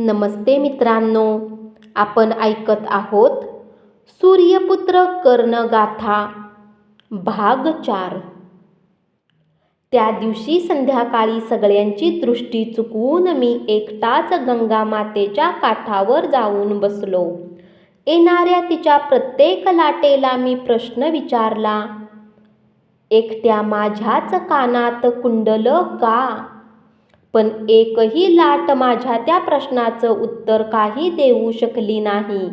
नमस्ते मित्रांनो आपण ऐकत आहोत सूर्यपुत्र कर्णगाथा भाग चार. त्या दिवशी संध्याकाळी सगळ्यांची दृष्टी चुकवून मी एकटाच गंगा मातेच्या काठावर जाऊन बसलो. येणाऱ्या तिच्या प्रत्येक लाटेला मी प्रश्न विचारला एकट्या माझ्याच कानात कुंडल का? पण एकही लाट माझ्या त्या प्रश्नाचं उत्तर काही देऊ शकली नाही.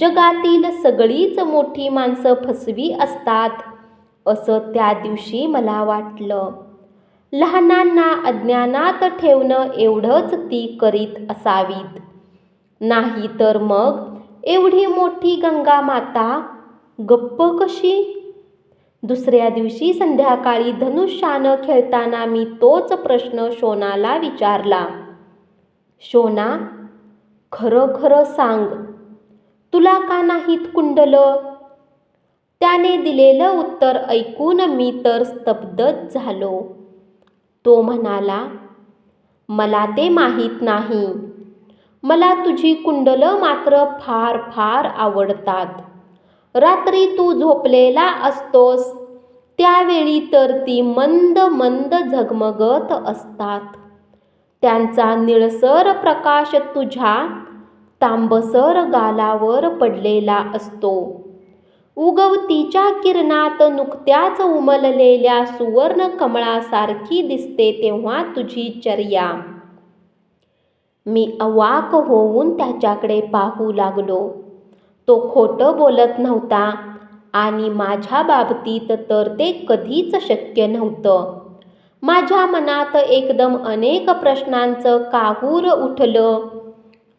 जगातील सगळीच मोठी माणसं फसवी असतात असं त्या दिवशी मला वाटलं. लहानांना अज्ञानात ठेवणं एवढंच ती करीत असावीत. नाही तर मग एवढी मोठी गंगा माता गप्प कशी? दुसऱ्या दिवशी संध्याकाळी धनुष्यानं खेळताना मी तोच प्रश्न शोनाला विचारला. शोना खरं खरं सांग. तुला का नाहीत कुंडलं? त्याने दिलेलं उत्तर ऐकून मी तर स्तब्धच झालो. तो म्हणाला मला ते माहीत नाही. मला तुझी कुंडलं मात्र फार फार आवडतात. रात्री तू झोपलेला असतोस. त्यावेळी तर ती मंद मंद झगमगत असतात. त्यांचा निळसर प्रकाश तुझ्या तांबसर गालावर पडलेला असतो. उगवतीच्या किरणात नुकत्याच उमललेल्या सुवर्ण कमळासारखी दिसते तेव्हा तुझी चर्या. मी अवाक होऊन त्याच्याकडे पाहू लागलो. तो खोटं बोलत नव्हता आणि माझ्या बाबतीत तर ते कधीच शक्य नव्हतं. माझ्या मनात एकदम अनेक प्रश्नांचं काहूर उठलं.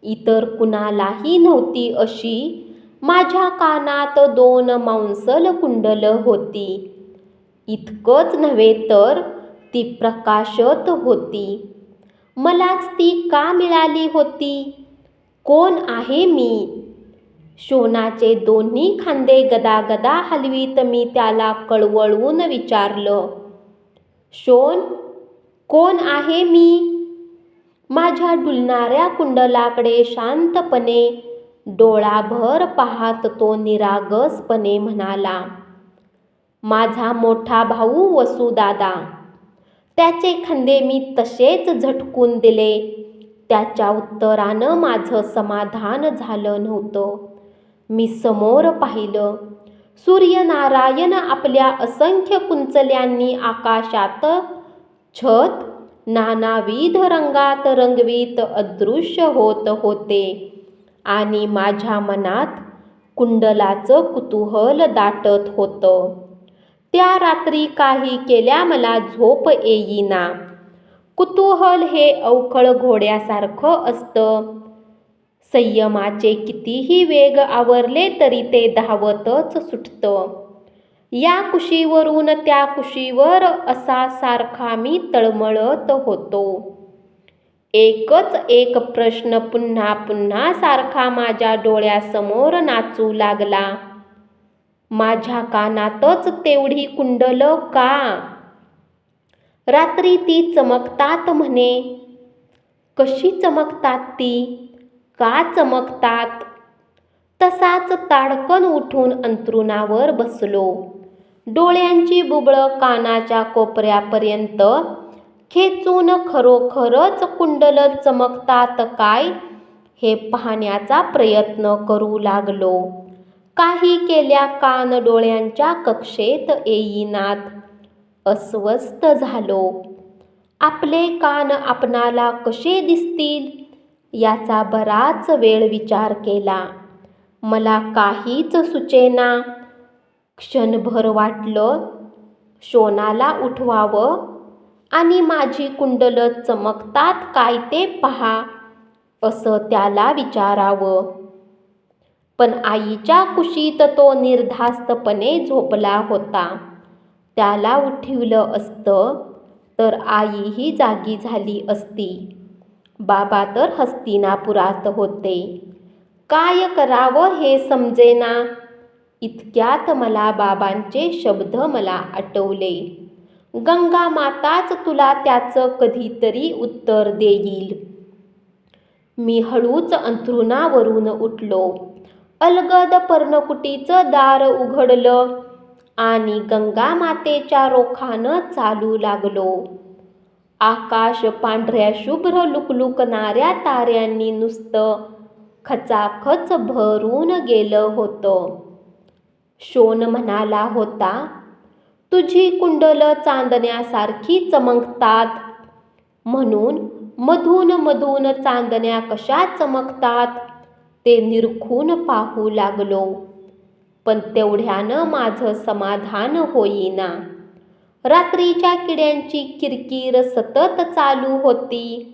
इतर कुणालाही नव्हती अशी. माझ्या कानात दोन मांसल कुंडलं होती. इतकंच नव्हे तर ती प्रकाशत होती. मलाच ती का मिळाली होती? कोण आहे मी? शोनाचे दोन्ही खांदे गदागदा हलवीत मी त्याला कळवळून विचारलं शोन कोण आहे मी? माझ्या डुलणाऱ्या कुंडलाकडे शांतपणे डोळाभर पाहत तो निरागसपणे म्हणाला माझा मोठा भाऊ वसुदादा त्याचे खांदे मी तसेच झटकून दिले त्याच्या उत्तरानं माझं समाधान झालं नव्हतं. मी समोर पाहिलं. सूर्यनारायण आपल्या असंख्य कुंचल्यांनी आकाशात छत नानाविध रंगात रंगवीत अदृश्य होत होते. आणि माझ्या मनात कुंडलाचं कुतूहल दाटत होतं. त्या रात्री काही केल्या मला झोप येईना. कुतूहल हे अवखळ घोड्यासारखं असतं. संयमाचे कितीही वेग आवरले तरी ते धावतच सुटतं. या कुशीवरून त्या कुशीवर असा सारखा मी तळमळत होतो. एकच एक प्रश्न पुन्हा पुन्हा सारखा माझ्या डोळ्यासमोर नाचू लागला. माझ्या कानातच तेवढी कुंडलं का? रात्री ती चमकतात म्हणे. कशी चमकतात ती? का चमकतात? तसाच ताडकन उठून अंथरुणावर बसलो. डोळ्यांची बुबळं कानाच्या कोपऱ्यापर्यंत खेचून खरोखरच कुंडल चमकतात काय हे पाहण्याचा प्रयत्न करू लागलो. काही केल्या कान डोळ्यांच्या कक्षेत येईनात. अस्वस्थ झालो. आपले कान आपणाला कसे दिसतील? याचा बराच वेळ विचार केला. मला काहीच सुचेना. क्षणभर वाटलं शोनाला उठवावं आणि माझी कुंडलं चमकतात काय ते पहा असं त्याला विचारावं. पण आईच्या कुशीत तो निर्धास्तपणे झोपला होता. त्याला उठवलं असतं तर आईही जागी झाली असती. बाबा तर हस्तिनापुरात होते. काय करावं हे समजेना? इतक्यात मला बाबांचे शब्द मला आठवले. गंगा माताच तुला त्याचं कधीतरी उत्तर देईल. मी हळूच अंथरुणावरून उठलो. अलगद पर्णकुटीचं दार उघडलं आणि गंगा मातेच्या रोखानं चालू लागलो. आकाश पांढऱ्या शुभ्र लुकलुकणाऱ्या ताऱ्यांनी नुसतं खचाखच भरून गेलं होतं. शोन म्हणाला होता तुझी कुंडलं चांदण्यासारखी चमकतात म्हणून मधून मधून चांदण्या कशा चमकतात ते निरखून पाहू लागलो. पण तेवढ्यानं माझं समाधान होईना. रात्रीच्या किड्यांची किरकिर सतत चालू होती.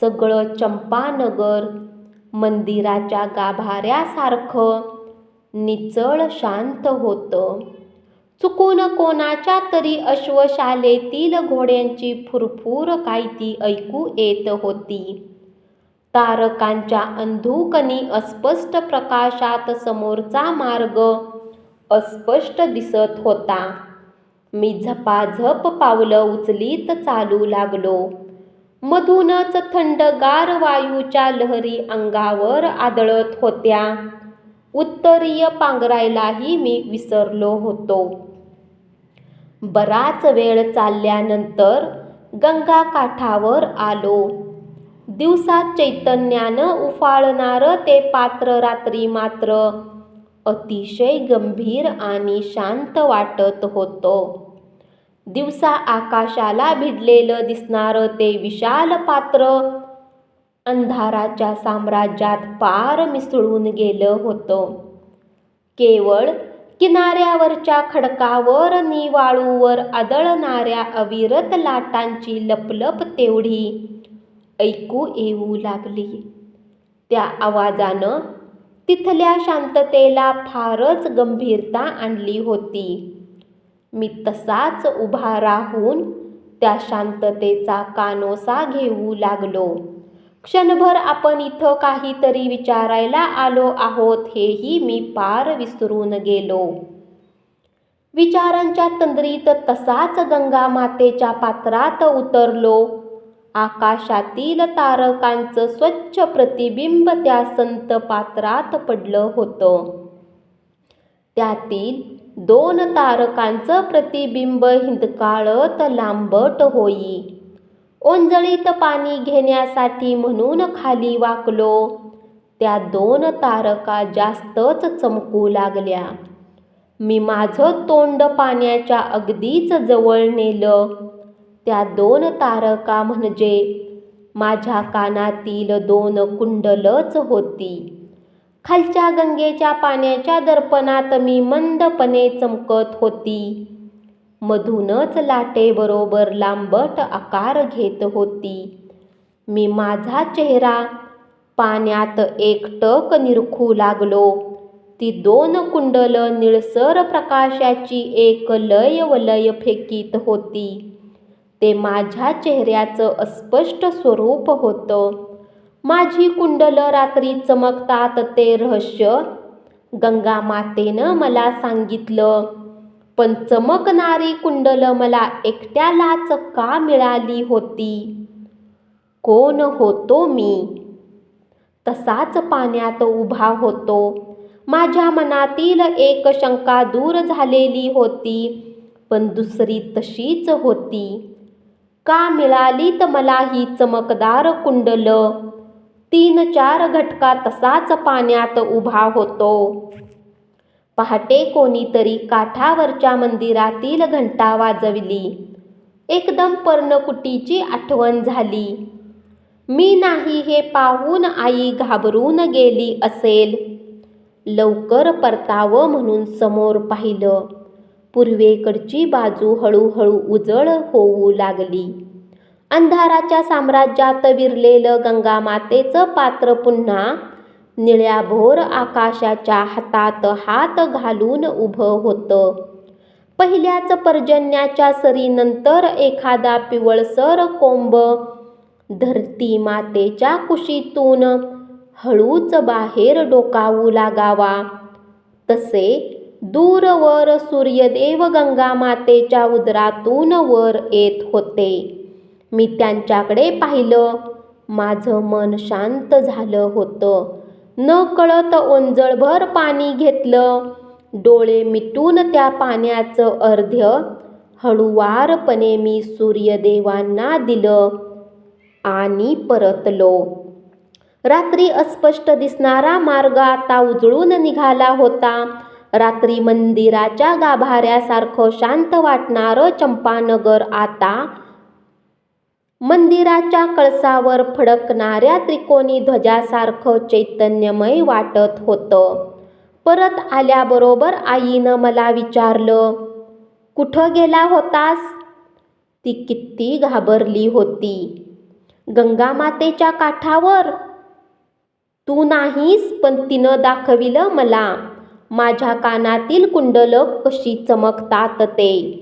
सगळं चंपानगर मंदिराच्या गाभाऱ्यासारखं निचळ शांत होतं. चुकून कोणाच्या तरी अश्वशालेतील घोड्यांची फुरफुर काय ती ऐकू येत होती. तारकांच्या अंधुकनी अस्पष्ट प्रकाशात समोरचा मार्ग अस्पष्ट दिसत होता. मी झपाझप पावलं उचलीत चालू लागलो. मधूनच थंडगार वायूच्या लहरी अंगावर आदळत होत्या. उत्तरीय पांघरायलाही मी विसरलो होतो. बराच वेळ चालल्यानंतर गंगा काठावर आलो. दिवसात चैतन्यानं उफाळणारं ते पात्र रात्री मात्र अतिशय गंभीर आणि शांत वाटत होतं. दिवसा आकाशाला भिडलेलं दिसणारं ते विशाल पात्र अंधाराच्या साम्राज्यात पार मिसळून गेलं होतं. केवळ किनाऱ्यावरच्या खडकावर निवाळूवर आदळणाऱ्या अविरत लाटांची लपलप तेवढी ऐकू येऊ लागली. त्या आवाजानं तिथल्या शांततेला फारच गंभीरता आणली होती. मी तसाच उभा राहून त्या शांततेचा कानोसा घेऊ लागलो. क्षणभर आपण इथं काहीतरी विचारायला आलो आहोत हेही मी पार विसरून गेलो. विचारांच्या तंद्रीत तसाच गंगा मातेच्या पात्रात उतरलो. आकाशातील तारकांचं स्वच्छ प्रतिबिंब त्या संत पात्रात पडलं होतं. त्यातील दोन तारकांचं प्रतिबिंब हिंदकाळत लांबट होई. ओंजळीत पाणी घेण्यासाठी म्हणून खाली वाकलो. त्या दोन तारका जास्तच चमकू लागल्या. मी माझं तोंड पाण्याच्या अगदीच जवळ नेलं. त्या दोन तारका म्हणजे माझ्या कानातील दोन कुंडलच होती. खालच्या गंगेच्या पाण्याच्या दर्पणात मी मंदपणे चमकत होती. मधूनच लाटेबरोबर लांबट आकार घेत होती. मी माझा चेहरा पाण्यात एकटक निरखू लागलो. ती दोन कुंडल निळसर प्रकाशाची एक लय वलय फेकीत होती. ते माझ्या चेहऱ्याचं अस्पष्ट स्वरूप होतं. माझी कुंडलं रात्री चमकतात ते रहस्य. गंगा मातेनं मला सांगितलं पण चमकणारी कुंडलं मला एकट्यालाच का मिळाली होती? कोण होतो मी? तसाच पाण्यात उभा होतो. माझ्या मनातील एक शंका दूर झालेली होती पण दुसरी तशीच होती. का मिळालीत मला ही चमकदार कुंडलं? तीन चार घटका तसाच पाण्यात उभा होतो. पहाटे कोणीतरी काठावरच्या मंदिरातील घंटा वाजवली. एकदम पर्णकुटीची आठवण झाली. मी नाही हे पाहून आई घाबरून गेली असेल. लवकर परतावं म्हणून समोर पाहिलं. पूर्वेकडची बाजू हळूहळू उजळ होऊ लागली. अंधाराच्या साम्राज्यात विरलेलं गंगामातेचं पात्र पुन्हा निळ्याभोर आकाशाच्या हातात हात घालून उभं होतं. पहिल्याच पर्जन्याच्या सरीनंतर एखादा पिवळसर कोंब धरती मातेच्या कुशीतून हळूच बाहेर डोकावू लागावा. तसे दूरवर सूर्यदेव गंगा मातेच्या उदरातून वर येत होते. मी त्यांच्याकडे पाहिलं. माझं मन शांत झालं होतं. न कळत ओंजळभर पाणी घेतलं. डोळे मिटून त्या पाण्याचं अर्ध्य हळुवारपणे मी सूर्यदेवांना दिलं आणि परतलो. रात्री अस्पष्ट दिसणारा मार्ग आता उजळून निघाला होता. रात्री मंदिराच्या गाभाऱ्यासारखं शांत वाटणारं चंपानगर आता मंदिराच्या कळसावर फडकणाऱ्या त्रिकोणी ध्वजासारखं चैतन्यमय वाटत होतं. परत आल्याबरोबर आईनं मला विचारलं कुठं गेला होतास? ती किती घाबरली होती. गंगामातेच्या काठावर. तू नाहीस पण तिनं दाखविलं मला. माझ्या कानातील कुंडलं कशी चमकतात ते.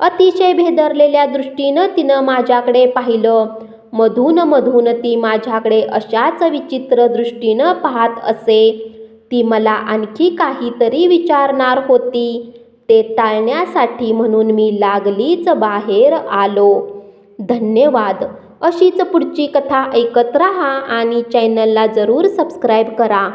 अतिशय भेदरलेल्या दृष्टीनं तिनं माझ्याकडे पाहिलं. मधून मधून ती माझ्याकडे अशाच विचित्र दृष्टीनं पाहत असे. ती मला आणखी काहीतरी विचारणार होती. ते टाळण्यासाठी म्हणून मी लागलीच बाहेर आलो. धन्यवाद. अशीच पुढची कथा ऐकत राहा आणि चॅनलला जरूर सबस्क्राईब करा.